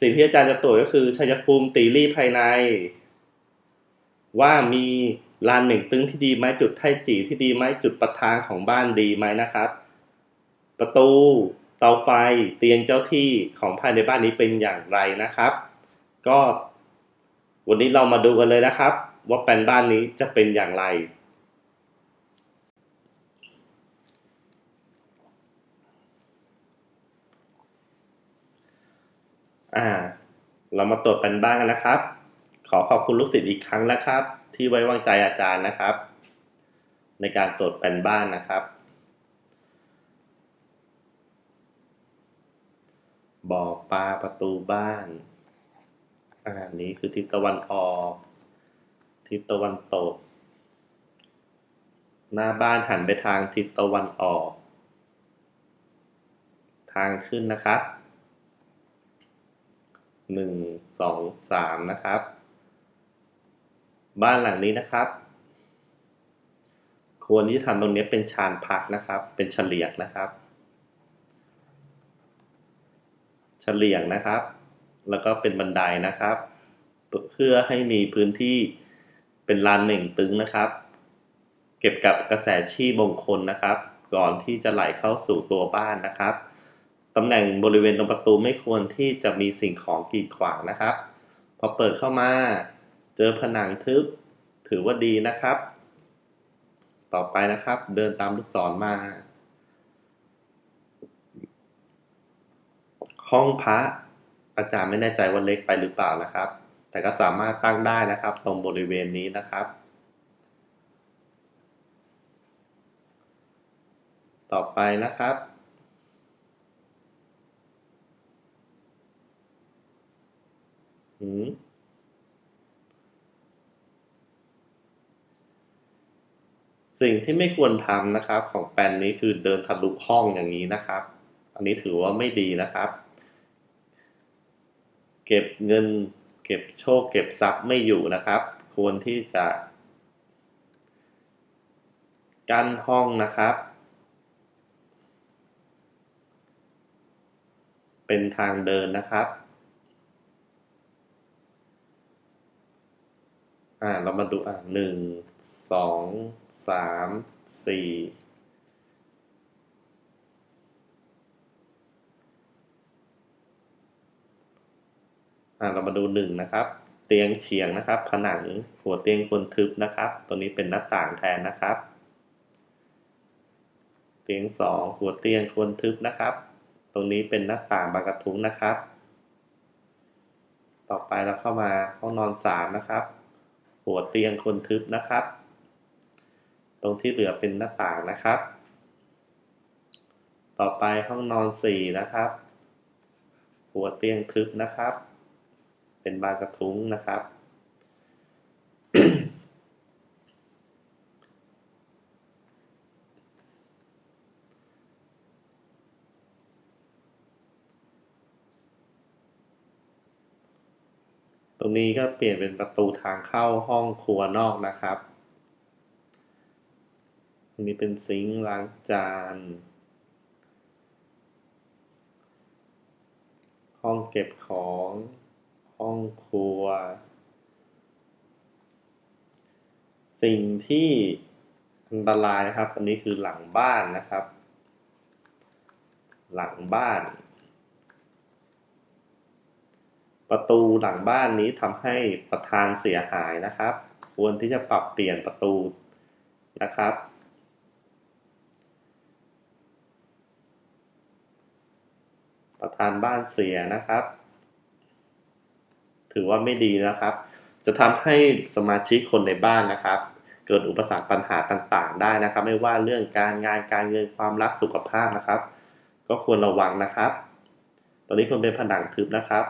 สิ่งที่อาจารย์จะตรวจก็คือชัยภูมิตีรี่ภายใน ว่ามีลานเหม่งตึงที่ดีไหมจุดไทจีที่ดีไหมจุดประทางของบ้านดีไหมนะครับ ประตูเตาไฟเตียงเจ้าที่ของภายในบ้านนี้เป็นอย่างไรนะครับ ก็วันนี้เรามาดูกันเลยนะครับ ว่าแปลนบ้านนี้จะเป็นอย่างไร อ่า เรามาตรวจแปลนบ้านกันนะครับ ขอขอบคุณลูกศิษย์อีกครั้งนะครับ ที่ไว้วางใจอาจารย์นะครับ ในการตรวจแปลนบ้านนะครับ บ่อปลาประตูบ้านอ่านี้คือทิศตะวันออก ทิศตะวันตก หน้าบ้านหันไปทางทิศตะวันออก ทางขึ้นนะครับ หนึ่งสองสามนะครับ บ้านหลังนี้นะครับ ควรที่จะทำตรงนี้เป็นชานพักนะครับ เป็นเฉลียงนะครับ เฉลียงนะครับ แล้วก็เป็นบันไดนะครับ เพื่อให้มีพื้นที่เป็นลานหนึ่งตึงนะครับ เก็บกับกระแสชีพมงคลนะครับ ก่อนที่จะไหลเข้าสู่ตัวบ้านนะครับ ตำแหน่งบริเวณตรงประตูไม่ควรที่จะมีสิ่งของกีดขวางนะครับ พอเปิดเข้ามาเจอผนังทึบ ถือว่าดีนะครับ ต่อไปนะครับ เดินตามลูกศรมา ห้องพระอาจารย์ไม่แน่ใจว่าเล็กไปหรือเปล่านะครับ แต่ก็สามารถตั้งได้นะครับ ตรงบริเวณนี้นะครับ ต่อไปนะครับ หืมสิ่งที่ไม่ควรทำนะครับ ของแปลนนี้คือเดินทะลุห้องอย่างนี้นะครับ อันนี้ถือว่าไม่ดีนะครับ เก็บเงิน เก็บโชค เก็บทรัพย์ไม่อยู่นะครับ ควรที่จะ กั้นห้องนะครับ เป็นทางเดินนะครับ อ่า เรามาดูอ่าหนึ่งสองสามสี่อ่าเรามาดูหนึ่งนะครับ เตียงเฉียงนะครับ ผนังหัวเตียงคนทึบนะครับ ตัวนี้เป็นหน้าต่างแทนนะครับ เตียงสองหัวเตียงคนทึบนะครับ ตรงนี้เป็นหน้าต่างบานกระทุ้งนะครับ ต่อไปเราเข้ามาห้องนอนสามนะครับ หัวเตียงคนทึบนะครับ ตรงที่เหลือเป็นหน้าต่างนะครับ ต่อไปห้องนอนสี่นะครับ หัวเตียงทึบนะครับ เป็นบานกระทุ้งนะครับ รงนี้ก็เปลี่ยนเป็นประตูทางเข้าห้องครัวนอกนะครับตรงนี้เป็นซิงค์ล้างจาน ห้องเก็บของ ห้องครัว สิ่งที่อันตรายนะครับ อันนี้คือหลังบ้านนะครับ หลังบ้าน ประตูหลังบ้านนี้ทำให้ประธานเสียหายนะครับ ควรที่จะปรับเปลี่ยนประตูนะครับ ประธานบ้านเสียนะครับ ถือว่าไม่ดีนะครับ จะทำให้สมาชิกคนในบ้านนะครับ เกิดอุปสรรคปัญหาต่างๆ ได้นะครับ ไม่ว่าเรื่องการงานการเงินความรักสุขภาพนะครับ ก็ควรระวังนะครับ ตอนนี้ควรเป็นผนังทึบนะครับ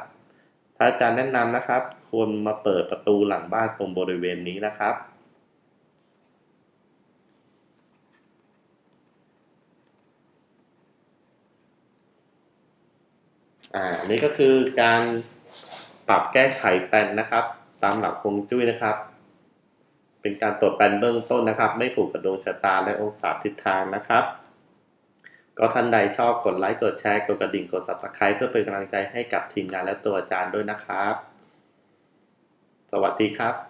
ถ้าอาจารย์แนะนำนะครับ ควรมาเปิดประตูหลังบ้านตรงบริเวณนี้นะครับ อ่านนี้ก็คือการปรับแก้ไขแปลนนะครับ ตามหลักฮวงจุ้ยนะครับ เป็นการตรวจแปลนเบื้องต้นนะครับ ไม่ผูกกับดวงชะตาและองศาทิศทางนะครับ ก็ท่านใดชอบกดไลค์กดแชร์กดกระดิ่งกด subscribe เพื่อเป็นกำลังใจให้กับทีมงานและตัวอาจารย์ด้วยนะครับ สวัสดีครับ